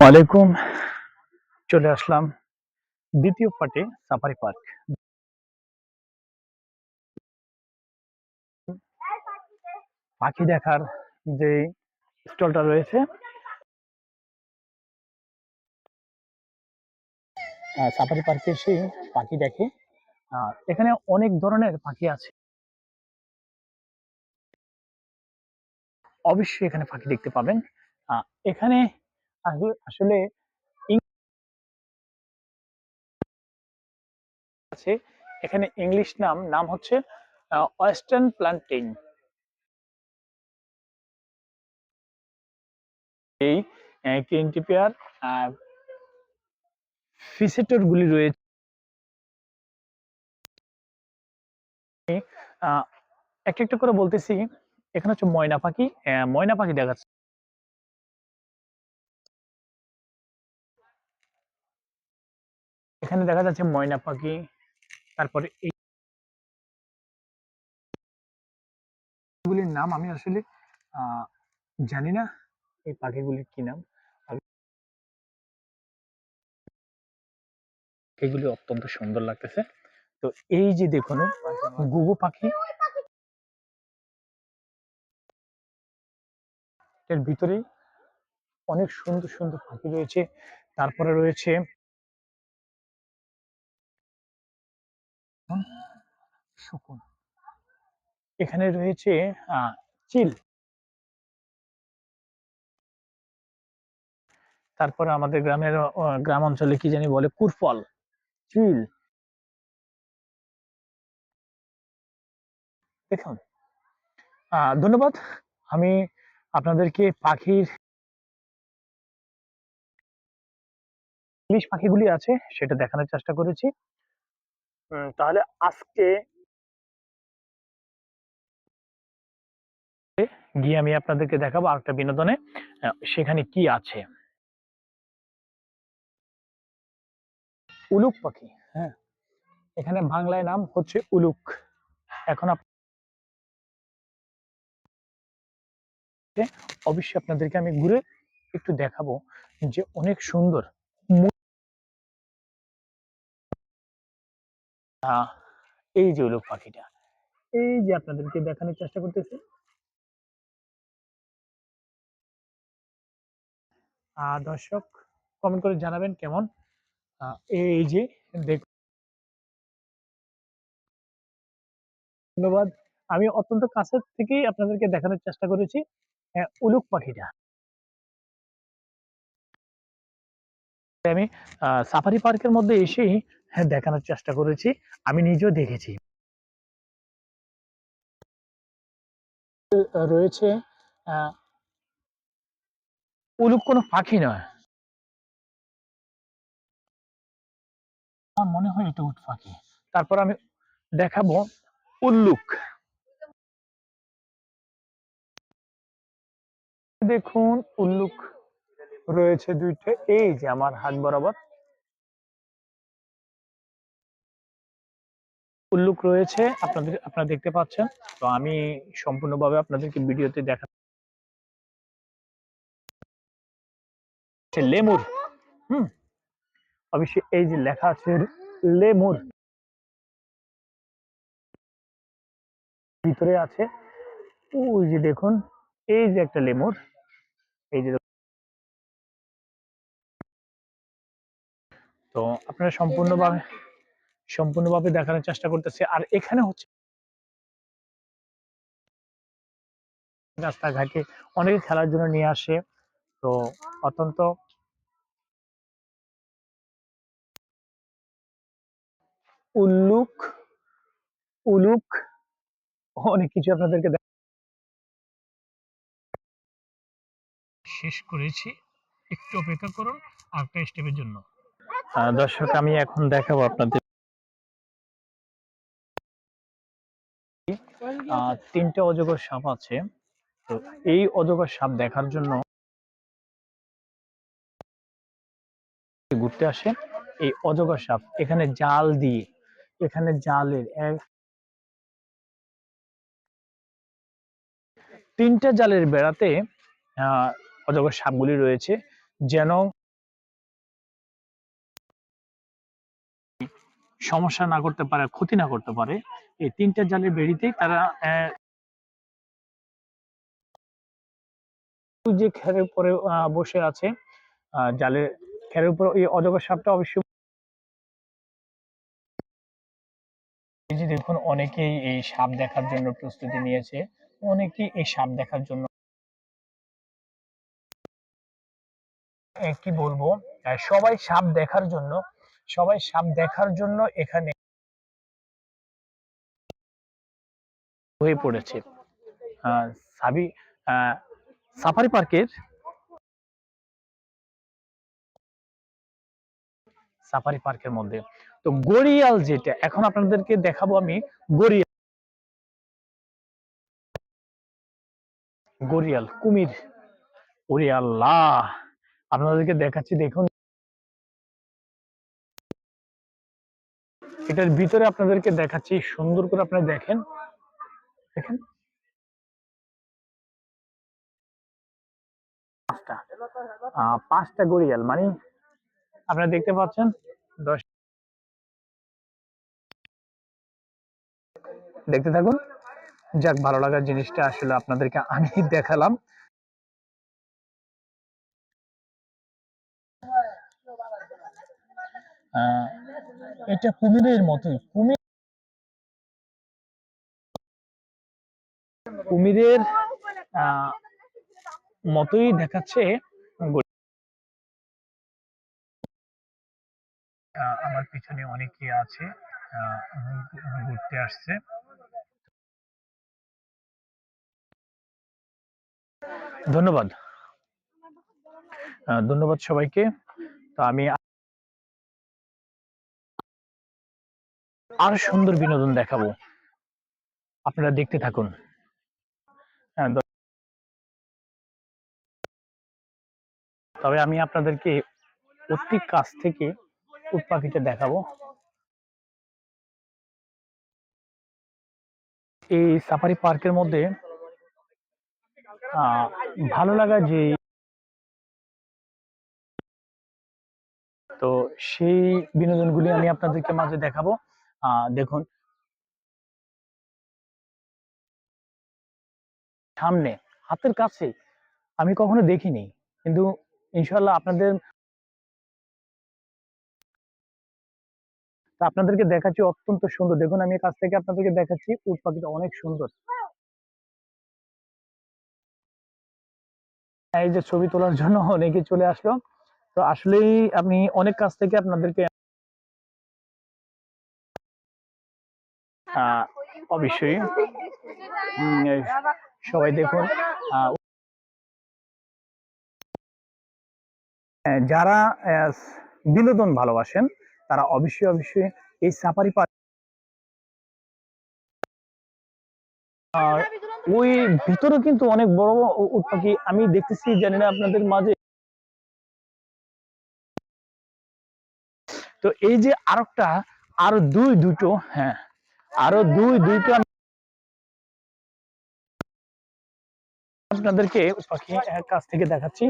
ওয়ালাইকুম। চলে আসলাম দ্বিতীয় পার্টে সাফারি পার্ক পাখি দেখার যে স্টলটা রয়েছে। সাফারি পার্কে সেই পাখি দেখে। এখানে অনেক ধরনের পাখি আছে। অবশ্যই এখানে পাখি দেখতে পাবেন। এখানে আসলে আছে। এখানে ইংলিশ নাম নাম হচ্ছে ওয়েস্টার্ন প্লান্টেন এই কেন্টিপিয়ার ফিসেটর গুলি রয়েছে। এক একটা করে বলতেছি। এখানে হচ্ছে ময়না পাখি ময়না পাখি দেখাচ্ছে। এখানে দেখা যাচ্ছে ময়না পাখি, তারপরে এইগুলির নাম আমি আসলে জানি না এই পাখিগুলির কি নাম। এগুলি অত্যন্ত সুন্দর লাগতেছে। তো এই যে দেখুন, গুগু পাখি এর ভিতরে অনেক সুন্দর সুন্দর পাখি রয়েছে। তারপরে রয়েছে হুম, শকুন। এখানে রয়েছে চিল। তারপরে আমাদের গ্রামের গ্রাম অঞ্চলে কি জানি বলে কুরফল চিল। দেখুন ধন্যবাদ। আমি আপনাদেরকে পাখির ইংলিশ পাখিগুলি আছে সেটা দেখানোর চেষ্টা করেছি। তাহলে আজকে গিয়ে আমি আপনাদেরকে দেখাবো আরেকটা বিনোদনে সেখানে কি আছে। উলুক পাখি হ্যাঁ। এখানে বাংলায় নাম হচ্ছে উলুক। এখন অবশ্যই আপনাদেরকে আমি ঘুরে একটু দেখাবো যে অনেক সুন্দর এই যে উলুক পাখিটা। এই যে আপনাদেরকে দেখানোর চেষ্টা করতেছি। দর্শক কমেন্ট করে জানাবেন কেমন? এই যে দেখ ধন্যবাদ। আমি অত্যন্ত কাছের থেকেই আপনাদেরকে দেখানোর চেষ্টা করেছি উলুক পাখিটা। আমি সাফারি পার্কের মধ্যে এসেই হ্যাঁ, দেখানোর চেষ্টা করেছি। আমি নিজেও দেখেছি। রয়েছে উলুক কোনো পাখি নয়। আমার মনে হয় এটা উট পাখি। তারপর আমি দেখাবো উল্লুক। দেখুন উল্লুক রয়েছে দুইটা। এই যে আমার হাত বরাবর। উল্লুক রয়েছে, আপনাদের, আপনারা দেখতে পাচ্ছেন। তো আমি সম্পূর্ণভাবে আপনাদেরকে ভিডিওতে দেখা লেমুর। হুম। অবশ্যই এই যে লেখা আছে, লেমুর। ভিতরে আছে, ওই যে দেখুন, এই যে একটা লেমুর। এই যে তো আপনারা সম্পূর্ণভাবে সম্পূর্ণভাবে দেখানোর চেষ্টা করতেছে। আর এখানে হচ্ছে রাস্তাঘাটে অনেকে খেলার জন্য নিয়ে আসে। তো অত্যন্ত উল্লুক উলুক অনেক কিছু আপনাদেরকে শেষ করেছি। একটু অপেক্ষা করুন আরেকটা স্টেপের জন্য। দর্শক, আমি এখন দেখাবো আপনাদের তিনটা অজগর সাপ আছে। তো এই অজগর সাপ দেখার জন্য ঘুরতে আসে। এই অজগর সাপ এখানে জাল দিয়ে, এখানে জালের এক তিনটা জালের বেড়াতে অজগর সাপগুলি রয়েছে। যেন সমস্যা না করতে পারে, ক্ষতি না করতে পারে এই তিনটা জালের বেড়িতেই তারা যে খেরের উপরে বসে আছে জালের খেরের উপরে এই অজগর সাপটা অবশ্যই এই যে দেখুন, অনেকেই এই সাপ দেখার জন্য প্রস্তুতি নিয়েছে, অনেকেই এই সাপ দেখার জন্য কি বলব সবাই সাপ দেখার জন্য, সবাই সাপ দেখার জন্য এখানে হয়ে পড়েছে। সাবি সাফারি পার্কের সাফারি পার্কের মধ্যে। তো গড়িয়াল যেটা, এখন আপনাদেরকে দেখাবো আমি গড়িয়াল। গড়িয়াল, কুমির। ওরে আল্লাহ! আপনাদেরকে দেখাচ্ছি, দেখুন। এটার ভিতরে আপনাদেরকে দেখাচ্ছি, সুন্দর করে আপনারা দেখেন। পাঁচটা। পাঁচটা গড়িয়াল মানে আপনারা দেখতে পাচ্ছেন, দশ দেখতে থাকুন। যাক, ভালো লাগার জিনিসটা আসলে আপনাদেরকে আমি দেখালাম। এটা কুমিরের মতোই। কুমির কুমিরের মতোই দেখাচ্ছে আমার পিছনে অনেকে আছে ঘুরতে আসছে। ধন্যবাদ। ধন্যবাদ সবাইকে। তো আমি আরও সুন্দর বিনোদন দেখাবো। আপনারা দেখতে থাকুন। তবে আমি আপনাদেরকে অতি কাছ থেকে উট পাখিটা দেখাবো। এই সাফারি পার্কের মধ্যে ভালো লাগা যে তো সেই বিনোদনগুলি আমি আপনাদেরকে মাঝে দেখাবো। দেখুন। সামনে, হাতের কাছে, আমি কখনো দেখিনি, কিন্তু ইনশাল্লাহ আপনাদের আপনাদেরকে দেখাচ্ছি অত্যন্ত সুন্দর। দেখুন, আমি কাছ থেকে আপনাদেরকে দেখাচ্ছি উট পাখিটা অনেক সুন্দর। এই যে ছবি তোলার জন্য অনেকে চলে আসলো। তো আসলেই আমি অনেক কাছ থেকে আপনাদেরকে অবশ্যই। সবাই দেখুন যারা বিনোদন ভালোবাসেন, তারা অবশ্যই অবশ্যই এই সাফারি পার্ক ওই ভিতরে কিন্তু অনেক বড় বড় উ- উট পাখি। আমি দেখতেছি, জানি না আপনাদের মাঝে। তো এই যে আরেকটা, আরও দুই, দুটো হ্যাঁ আরও দুই, দুইটা আপনাদেরকে পাখি কাছ থেকে দেখাচ্ছি।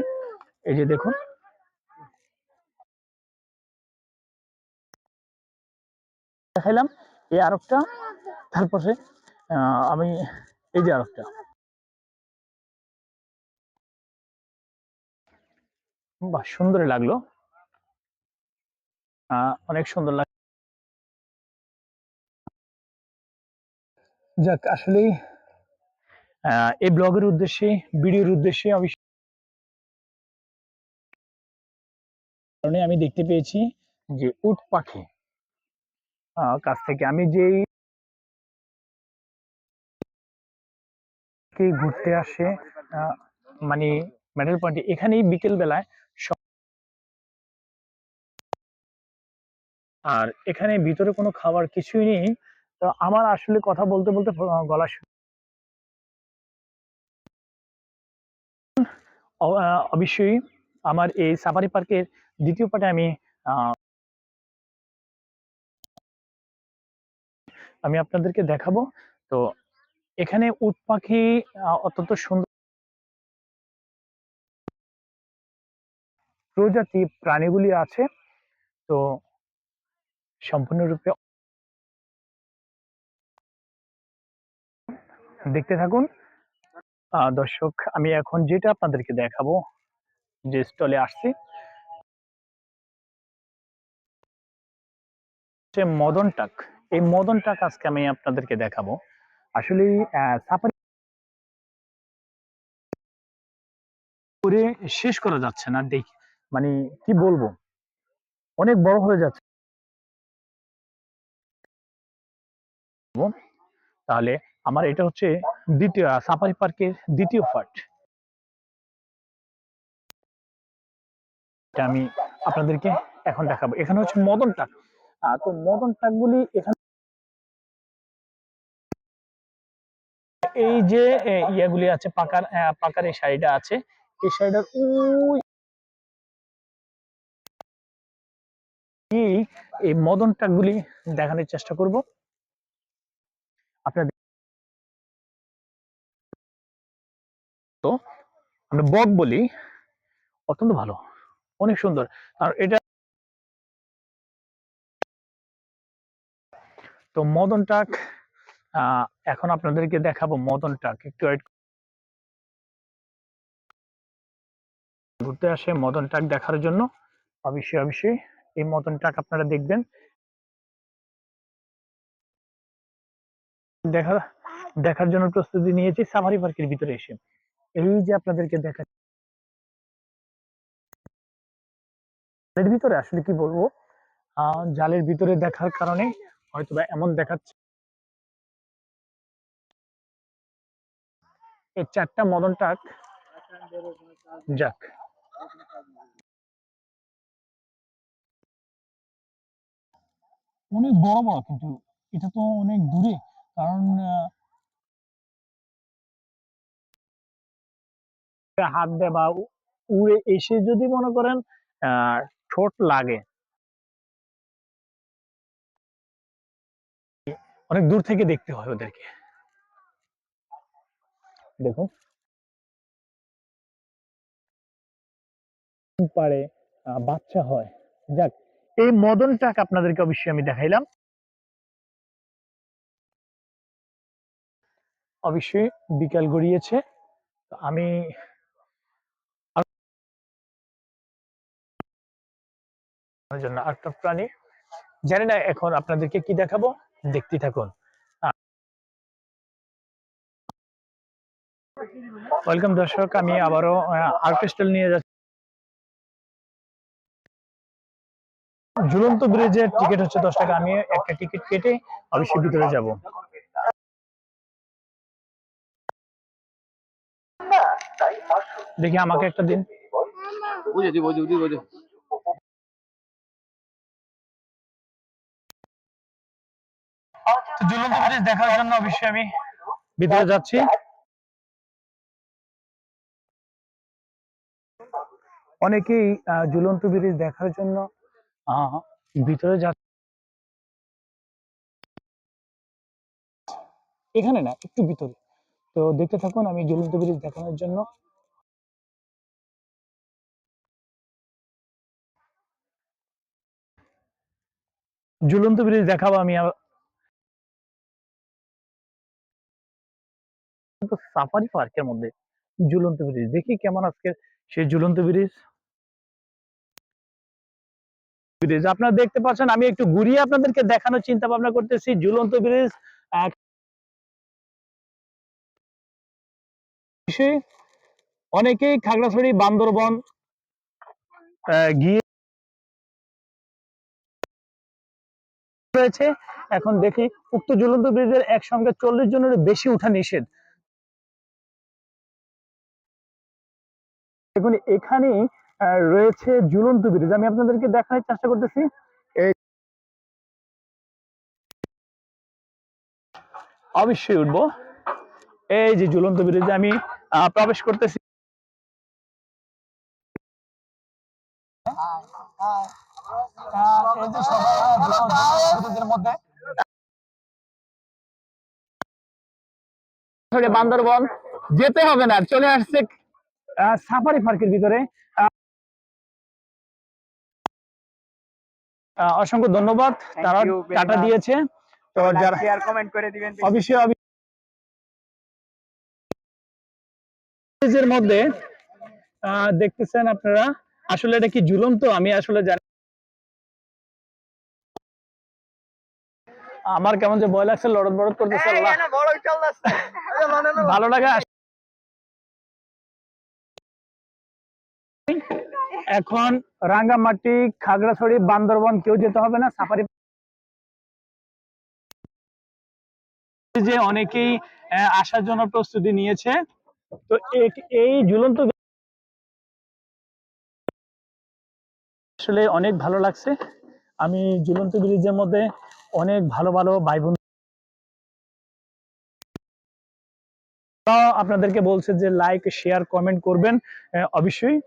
এই যে দেখুন। দেখাইলাম। এই আরেকটা, তারপরে আমি এই যে আরেকটা। বাহ, সুন্দরই লাগল। অনেক সুন্দর লাগ যাক আসলে এই ব্লগের উদ্দেশ্যে, ভিডিওর উদ্দেশ্যে আমি আমি দেখতে পেয়েছি যে উট পাখি। কাছ থেকে। আমি যেই কে ঘুরতে আসে মানে মেডেল পয়েন্টে এখানেই বিকেল বেলায় আর এখানে ভিতরে কোনো খাবার কিছুই নেই। তো আমার আসলে কথা বলতে বলতে গলা অবশ্যই আমার এই সাফারি পার্কের দ্বিতীয় পার্টে আমি আমি আপনাদেরকে দেখাবো। তো এখানে উট পাখি অত্যন্ত সুন্দর প্রজাতি প্রাণীগুলি আছে। তো সম্পূর্ণরূপে দেখতে থাকুন। দর্শক, আমি এখন যেটা আপনাদেরকে দেখাবো, যে স্টলে আসছি। মদন টাক। এই মদন টাক আজকে আমি আপনাদেরকে দেখাবো। আসলে সাফারি শেষ করা যাচ্ছে না, দেখ মানে কি বলব? অনেক বড় হয়ে যাচ্ছে। তাহলে আমার এটা হচ্ছে দ্বিতীয় সাফারি পার্কের দ্বিতীয় পার্ট আমি আপনাদেরকে এখন দেখাবো। এখানে হচ্ছে মদন টাক। তো মদন টাকগুলি এখানে যে ইয়াগুলি আছে, পাকার পাকার এই শাড়িটা আছে, এই শাড়িটার ওই এই মদন টাকগুলি দেখানোর চেষ্টা করব। আপনাদের তো আমরা বক বলি, অত্যন্ত ভালো, অনেক সুন্দর। আর এটা তো মদন টাক এখন আপনাদেরকে দেখাবো মদন টাক একটু ঘুরতে আসে মদন টাক দেখার জন্য। অবশ্যই অবশ্যই এই মদন টাক আপনারা দেখবেন। দেখা, দেখার জন্য প্রস্তুতি নিয়েছি সাফারি পার্কের ভিতরে এসে। এই যে আপনাদেরকে দেখা এর ভিতরে আসলে কি বলব? জালের ভিতরে দেখার কারণে হয়তো এমন দেখাচ্ছে এই চারটা মদন টাক যাক। অনেক বড় বড় কিন্তু এটা তো অনেক দূরে কারণ হাত দেয় বা উড়ে এসে যদি মনে করেন আহ ঠোঁট লাগে। অনেক দূর থেকে দেখতে হয় ওদেরকে। দেখুন। পারে বাচ্চা হয়। যাক, এই মদন টাক আপনাদেরকে অবশ্যই আমি দেখাইলাম। অবশ্যই বিকাল গড়িয়েছে। আমি জন্য আরেকটা প্রাণী। জানি না এখন আপনাদেরকে কি দেখাবো। দেখতে থাকুন। ওয়েলকাম দর্শক আমি আবারও আর্কেস্ট্রাল নিয়ে যাচ্ছি। ঝুলন্ত ব্রিজের টিকিট হচ্ছে দশ টাকা। আমি একটা টিকিট কেটে অবশ্যই ভিতরে যাব। দেখি আমাকে একটা দিন। বুঝে দিব বুঝে ঝুলন্ত ব্রিজ দেখার জন্য অবশ্যই আমি ভিতরে যাচ্ছি। অনেকেই ঝুলন্ত ব্রিজ দেখার জন্য ভিতরে যাচ্ছে এখানে না, একটু ভিতরে। তো দেখতে থাকুন, আমি ঝুলন্ত ব্রিজ দেখানোর জন্য। ঝুলন্ত ব্রিজ দেখাবো আমি সাফারি পার্কের মধ্যে ঝুলন্ত ব্রিজ। দেখি কেমন আজকে সেই ঝুলন্ত ব্রিজ। ব্রিজ আপনারা দেখতে পাচ্ছেন, আমি একটু ঘুরিয়ে আপনাদেরকে দেখানোর চিন্তা ভাবনা করতেছি। ঝুলন্ত ব্রিজ অনেকেই খাগড়াছড়ি, বান্দরবন গিয়ে রয়েছে। এখন দেখি, উক্ত ঝুলন্ত ব্রিজের একসঙ্গে চল্লিশ জনের বেশি উঠা নিষেধ। দেখুন এখানে রয়েছে ঝুলন্ত ব্রিজ। আমি আপনাদেরকে দেখানোর চেষ্টা করতেছি। অবশ্যই উঠবো। এই যে ঝুলন্ত ব্রিজে আমি প্রবেশ করতেছি। বান্দরবন যেতে হবে না চলে আসছে সাফারি পার্কের ভিতরে। অসংখ্য ধন্যবাদ। তারা টাটা দিয়েছে। তো যারা শেয়ার কমেন্ট করে দিবেন অবশ্যই ব্রিজের মধ্যে দেখতেছেন আপনারা? আসলে এটা কি ঝুলন্ত? আমি আসলে জানি আমার কেমন যে ভয় লাগছে লড়ত বড়ত করতেছে আল্লাহ। ভালো লাগে এখন রাঙ্গামাটি, খাগড়াছড়ি, বান্দরবন কেউ যেতে হবে না, সাফারি যে অনেকেই আসার জন্য প্রস্তুতি নিয়েছে। তো এই ঝুলন্ত আসলে অনেক ভালো লাগছে। আমি ঝুলন্ত ব্রিজের মধ্যে অনেক ভালো ভালো ভাই বোন আপনাদেরকে বলছে যে লাইক শেয়ার কমেন্ট করবেন। অবশ্যই।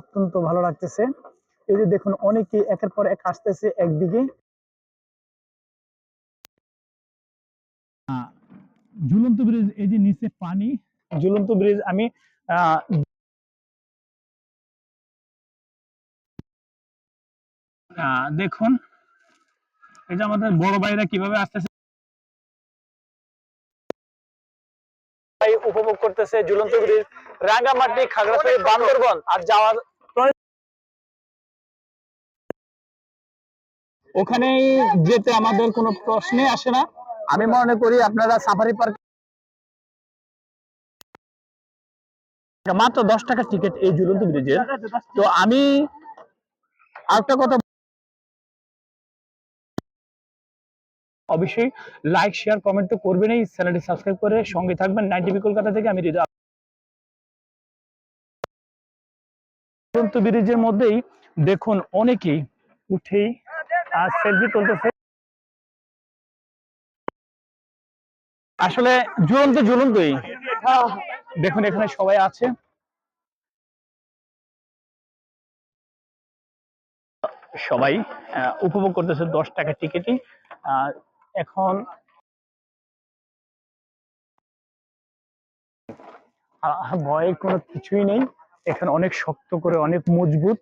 অত্যন্ত ভালো লাগতেছে। এই যে দেখুন অনেকে একের পর এক আসতেছে একদিকে। ঝুলন্ত ব্রিজ এই যে নিচে পানি। ঝুলন্ত ব্রিজ আমি দেখুন এই যে আমাদের বড় ভাইরা কীভাবে আসতেছে ভাই উপভোগ করতেছে ঝুলন্ত ব্রিজ রাঙ্গামাটি খাগড়াছড়ি বান্দরবন। আর যাওয়ার পরে- ওখানে যেতে আমাদের কোনো প্রশ্নে আসে না। আমি মনে করি আপনারা সাফারি পার্ক মাত্র দশ টাকার টিকিট এই ঝুলন্ত ব্রিজের তো আমি আরেকটা কথা অবশ্যই লাইক শেয়ার কমেন্ট তো করবেনই চ্যানেলটি সাবস্ক্রাইব করে সঙ্গে থাকবেন। নাইনটিভি কলকাতা থেকে আমি হৃদয়। ব্রিজের মধ্যেই দেখুন অনেকেই উঠেই আর সেলফি তুলতেছে। আসলে ঝুলন্ত ঝুলন্তই দেখুন এখানে সবাই আছে। সবাই উপভোগ করতেছে দশ টাকা টিকিটই এখন ভয়ের কোনো কিছুই নেই। এখানে অনেক শক্ত করে অনেক মজবুত।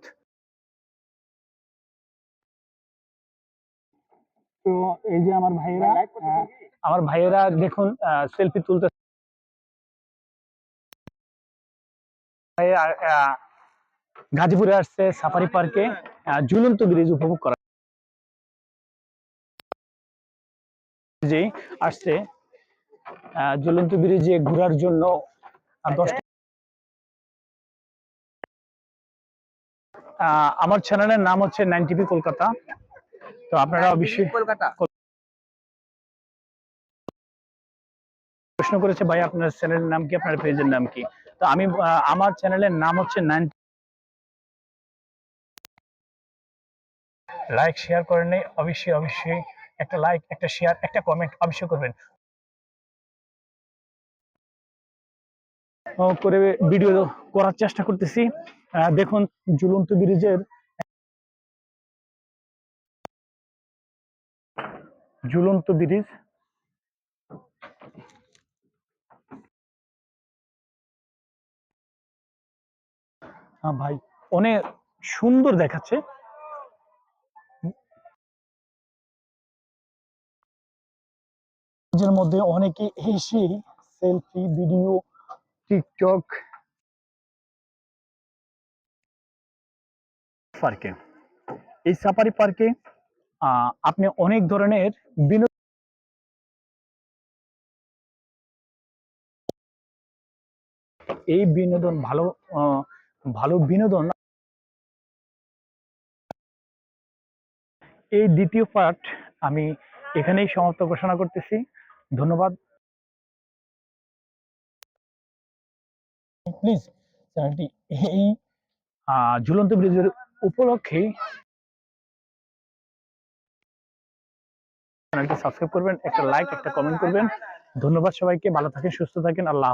তো এই যে আমার ভাইয়েরা আমার ভাইয়েরা দেখুন সেলফি তুলতে গাজীপুরে আসছে সাফারি পার্কে ঝুলন্ত ব্রিজ উপভোগ করা যে আসছে আহ, ঝুলন্ত ব্রিজে ঘোরার জন্য আমার চ্যানেলের নাম হচ্ছে নাইন টিভি কলকাতা। তো আপনারা অবশ্যই কলকাতা। প্রশ্ন করেছে ভাই আপনার চ্যানেলের নাম কি? আপনার পেজের নাম কি? তো আমি আমার চ্যানেলের নাম হচ্ছে নাইন লাইক শেয়ার করেন অবশ্যই অবশ্যই একটা লাইক একটা শেয়ার একটা কমেন্ট অবশ্যই করবেন। করে ভিডিও করার চেষ্টা করতেছি। দেখুন, ঝুলন্ত ব্রিজের ঝুলন্ত ব্রিজ। ভাই, অনেক সুন্দর দেখাচ্ছে। ব্রিজের মধ্যে অনেকে এসে সেলফি ভিডিও টিকটক পার্কে। এই সাফারি পার্কে আপনি অনেক ধরনের বিনোদন এই বিনোদন ভালো ভালো বিনোদন এই দ্বিতীয় পার্ট আমি এখানেই সমাপ্ত ঘোষণা করতেছি। ধন্যবাদ। প্লিজ চ্যানেলটি এই ঝুলন্ত ব্রিজের উপলক্ষে চ্যানেলটি সাবস্ক্রাইব করবেন, একটা লাইক একটা কমেন্ট করবেন। ধন্যবাদ সবাইকে, ভালো থাকেন, সুস্থ থাকেন, আল্লাহ